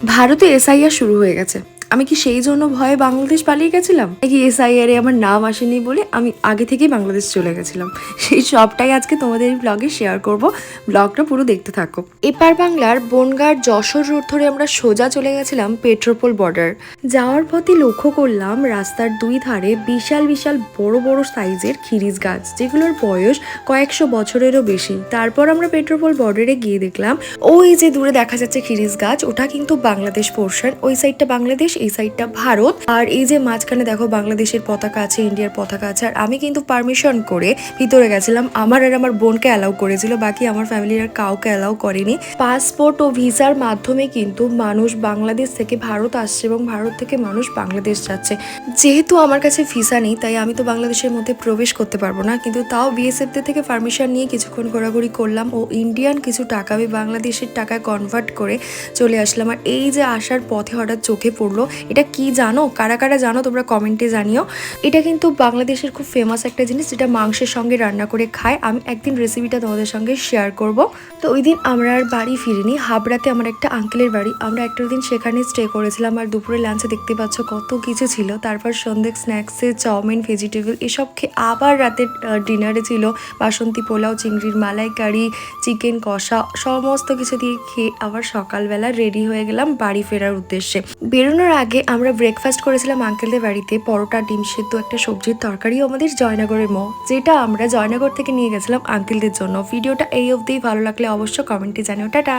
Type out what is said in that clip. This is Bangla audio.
ভারতে এসআইআর শুরু হয়ে গেছে। আমি কি সেই জন্য ভয়ে বাংলাদেশ পালিয়ে গেছিলাম? নাকি এসআইআর আমার নাম আসেনি বলে আমি আগে থেকেই বাংলাদেশ চলে গেছিলাম? সেই সবটাই আজকে তোমাদের এই ব্লগে শেয়ার করব। ব্লগটা পুরো দেখতে থাকো। এপার বাংলার বনগাঁর যশোর রোড ধরে আমরা সোজা চলে গেছিলাম পেট্রোপোল বর্ডার যাওয়ার পথে লক্ষ্য করলাম রাস্তার দুই ধারে বিশাল বিশাল বড় বড় সাইজের খিরিজ গাছ, যেগুলোর বয়স কয়েকশো বছরেরও বেশি। তারপর আমরা পেট্রোপোল বর্ডারে গিয়ে দেখলাম, ওই যে দূরে দেখা যাচ্ছে খিরিজ গাছ, ওটা কিন্তু বাংলাদেশ পোর্শন ওই সাইডটা বাংলাদেশ এই সাইডটা ভারত। আর এই যে মাঝখানে দেখো বাংলাদেশের পতাকা আছে, ইন্ডিয়ার পতাকা আছে, আর আমি কিন্তু পারমিশন করে ভিতরে গেছিলাম। আমার আর আমার বোনকে অ্যালাউ করেছিল, বাকি আমার ফ্যামিলির আর কাউকে অ্যালাউ করেনি। পাসপোর্ট ও ভিসার মাধ্যমে কিন্তু মানুষ বাংলাদেশ থেকে ভারত আসছে এবং ভারত থেকে মানুষ বাংলাদেশ যাচ্ছে। যেহেতু আমার কাছে ভিসা নেই, তাই আমি তো বাংলাদেশের মধ্যে প্রবেশ করতে পারব না। কিন্তু তাও বিএসএফদের থেকে পারমিশন নিয়ে কিছুক্ষণ ঘোরাঘুরি করলাম ও ইন্ডিয়ান কিছু টাকা আমি বাংলাদেশের টাকায় কনভার্ট করে চলে আসলাম। আর এই যে আসার পথে হঠাৎ চোখে পড়ল এটা কি জানো? কারা কারা জানো? তোমরা কমেন্টে জানিও। এটা কিন্তু বাংলাদেশের খুব ফেমাস একটা জিনিস, যেটা মাংসের সঙ্গে রান্না করে খায়। আমি একদিন রেসিপিটা তোমাদের সঙ্গে শেয়ার করব। তো ওই দিন আমরা আর বাড়ি ফিরিনি। হাবড়াতে আমার একটা আঙ্কেলের বাড়ি। আমরা একটা দিন সেখানে স্টে করেছিলাম আর দুপুরে লাঞ্চে দেখতে পাচ্ছ কত কিছু ছিল। তারপর সন্ধ্যে স্ন্যাক্সে চাউমিন ভেজিটেবল এসব খেয়ে আবার রাতের ডিনারে ছিল। বাসন্তী পোলাও, চিংড়ির মালাইকারি চিকেন কষা, সমস্ত কিছু দিয়ে খেয়ে আবার সকালবেলা রেডি হয়ে গেলাম বাড়ি ফেরার উদ্দেশ্যে। বেরোনোর আগে আমরা ব্রেকফাস্ট করেছিলাম আঙ্কেলদের বাড়িতে, পরোটা, ডিম সেদ্ধ, একটা সবজির তরকারি আমাদের জয়নগরের মো যেটা আমরা জয়নগর থেকে নিয়ে গেছিলাম আঙ্কেলদের জন্য। ভিডিওটা এই অবধিই ভালো লাগলে অবশ্য কমেন্টে জানিও। টাটা!